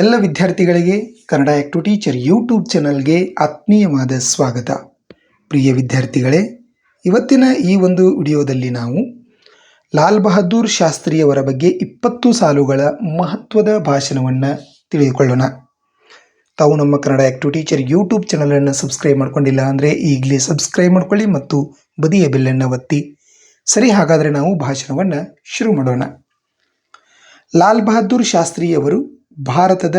ಎಲ್ಲ ವಿದ್ಯಾರ್ಥಿಗಳಿಗೆ Kannada act teacher YouTube ಚಾನಲ್ಗೆ ಆತ್ಮೀಯವಾದ ಸ್ವಾಗತ. ಪ್ರಿಯ ವಿದ್ಯಾರ್ಥಿಗಳೇ, ಇವತ್ತಿನ ಈ ಒಂದು ವಿಡಿಯೋದಲ್ಲಿ ನಾವು ಲಾಲ್ ಬಹದ್ದೂರ್ ಶಾಸ್ತ್ರಿಯವರ ಬಗ್ಗೆ ಇಪ್ಪತ್ತು ಸಾಲುಗಳ ಮಹತ್ವದ ಭಾಷಣವನ್ನು ತಿಳಿದುಕೊಳ್ಳೋಣ. ತಾವು ನಮ್ಮ ಕನ್ನಡ ಆ್ಯಕ್ಟು ಟೀಚರ್ ಯೂಟ್ಯೂಬ್ ಚಾನಲನ್ನು ಸಬ್ಸ್ಕ್ರೈಬ್ ಮಾಡ್ಕೊಂಡಿಲ್ಲ ಅಂದರೆ ಈಗಲೇ ಸಬ್ಸ್ಕ್ರೈಬ್ ಮಾಡ್ಕೊಳ್ಳಿ ಮತ್ತು ಬದಿಯ ಬೆಲ್ಲನ್ನು ಒತ್ತಿ. ಸರಿ, ಹಾಗಾದರೆ ನಾವು ಭಾಷಣವನ್ನು ಶುರು ಮಾಡೋಣ. ಲಾಲ್ ಬಹದ್ದೂರ್ ಶಾಸ್ತ್ರಿಯವರು ಭಾರತದ,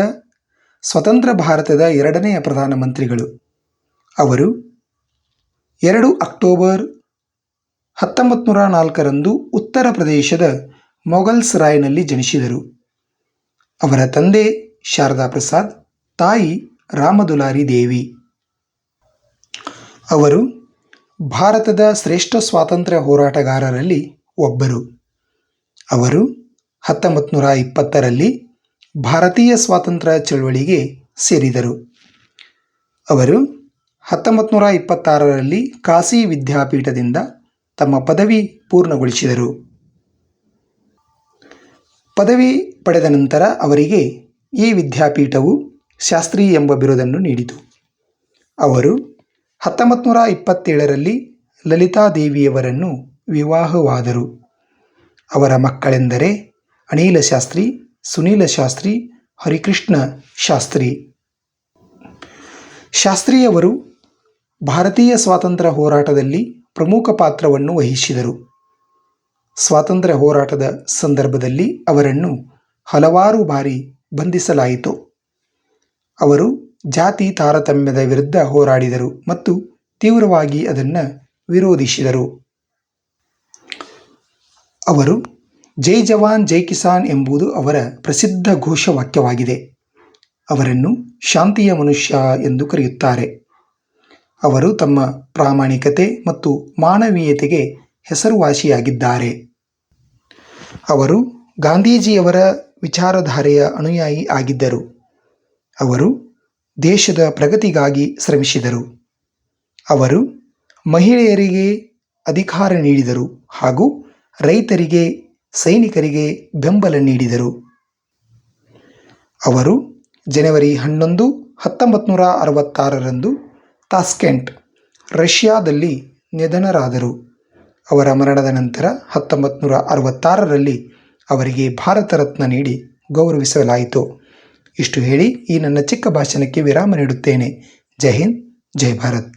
ಸ್ವತಂತ್ರ ಭಾರತದ ಎರಡನೆಯ ಪ್ರಧಾನಮಂತ್ರಿಗಳು ಅವರು ಎರಡು ಅಕ್ಟೋಬರ್ ಹತ್ತೊಂಬತ್ತು ನೂರ ನಾಲ್ಕರಂದು ಉತ್ತರ ಪ್ರದೇಶದ ಮೊಘಲ್ಸ್ ರಾಯ್ನಲ್ಲಿ ಜನಿಸಿದರು. ಅವರ ತಂದೆ ಶಾರದಾ ಪ್ರಸಾದ್, ತಾಯಿ ರಾಮದುಲಾರಿ ದೇವಿ. ಅವರು ಭಾರತದ ಶ್ರೇಷ್ಠ ಸ್ವಾತಂತ್ರ್ಯ ಹೋರಾಟಗಾರರಲ್ಲಿ ಒಬ್ಬರು. ಅವರು ಹತ್ತೊಂಬತ್ತು ನೂರ ಇಪ್ಪತ್ತರಲ್ಲಿ ಭಾರತೀಯ ಸ್ವಾತಂತ್ರ್ಯ ಚಳವಳಿಗೆ ಸೇರಿದರು. ಅವರು ಹತ್ತೊಂಬತ್ತು ನೂರ ಇಪ್ಪತ್ತಾರರಲ್ಲಿ ಕಾಶಿ ವಿದ್ಯಾಪೀಠದಿಂದ ತಮ್ಮ ಪದವಿ ಪೂರ್ಣಗೊಳಿಸಿದರು. ಪದವಿ ಪಡೆದ ನಂತರ ಅವರಿಗೆ ಈ ವಿದ್ಯಾಪೀಠವು ಶಾಸ್ತ್ರಿ ಎಂಬ ಬಿರುದನ್ನು ನೀಡಿತು. ಅವರು ಹತ್ತೊಂಬತ್ತು ನೂರ ಇಪ್ಪತ್ತೇಳರಲ್ಲಿ ಲಲಿತಾದೇವಿಯವರನ್ನು ವಿವಾಹವಾದರು. ಅವರ ಮಕ್ಕಳೆಂದರೆ ಅನಿಲ ಶಾಸ್ತ್ರಿ ಸುನೀಲ ಶಾಸ್ತ್ರಿ, ಹರಿಕೃಷ್ಣ ಶಾಸ್ತ್ರಿ. ಶಾಸ್ತ್ರಿಯವರು ಭಾರತೀಯ ಸ್ವಾತಂತ್ರ್ಯ ಹೋರಾಟದಲ್ಲಿ ಪ್ರಮುಖ ಪಾತ್ರವನ್ನು ವಹಿಸಿದರು. ಸ್ವಾತಂತ್ರ್ಯ ಹೋರಾಟದ ಸಂದರ್ಭದಲ್ಲಿ ಅವರನ್ನು ಹಲವಾರು ಬಾರಿ ಬಂಧಿಸಲಾಯಿತು. ಅವರು ಜಾತಿ ತಾರತಮ್ಯದ ವಿರುದ್ಧ ಹೋರಾಡಿದರು ಮತ್ತು ತೀವ್ರವಾಗಿ ಅದನ್ನು ವಿರೋಧಿಸಿದರು. ಅವರು ಜೈ ಜವಾನ್, ಜೈ ಕಿಸಾನ್ ಎಂಬುದು ಅವರ ಪ್ರಸಿದ್ಧ ಘೋಷವಾಕ್ಯವಾಗಿದೆ. ಅವರನ್ನು ಶಾಂತಿಯ ಮನುಷ್ಯ ಎಂದು ಕರೆಯುತ್ತಾರೆ. ಅವರು ತಮ್ಮ ಪ್ರಾಮಾಣಿಕತೆ ಮತ್ತು ಮಾನವೀಯತೆಗೆ ಹೆಸರುವಾಸಿಯಾಗಿದ್ದಾರೆ. ಅವರು ಗಾಂಧೀಜಿಯವರ ವಿಚಾರಧಾರೆಯ ಅನುಯಾಯಿ ಆಗಿದ್ದರು. ಅವರು ದೇಶದ ಪ್ರಗತಿಗಾಗಿ ಶ್ರಮಿಸಿದರು. ಅವರು ಮಹಿಳೆಯರಿಗೆ ಅಧಿಕಾರ ನೀಡಿದರು ಹಾಗೂ ರೈತರಿಗೆ ಸೈನಿಕರಿಗೆ ಬೆಂಬಲ ನೀಡಿದರು. ಅವರು ಜನವರಿ ಹನ್ನೊಂದು ಹತ್ತೊಂಬತ್ತು ನೂರ ಅರವತ್ತಾರರಂದು ತಾಸ್ಕೆಂಟ್, ರಷ್ಯಾದಲ್ಲಿ ನಿಧನರಾದರು. ಅವರ ಮರಣದ ನಂತರ ಹತ್ತೊಂಬತ್ತು ನೂರ ಅರವತ್ತಾರರಲ್ಲಿ ಅವರಿಗೆ ಭಾರತ ರತ್ನ ನೀಡಿ ಗೌರವಿಸಲಾಯಿತು. ಇಷ್ಟು ಹೇಳಿ ಈ ನನ್ನ ಚಿಕ್ಕ ಭಾಷಣಕ್ಕೆ ವಿರಾಮ ನೀಡುತ್ತೇನೆ. ಜೈ ಹಿಂದ್, ಜೈ ಭಾರತ್.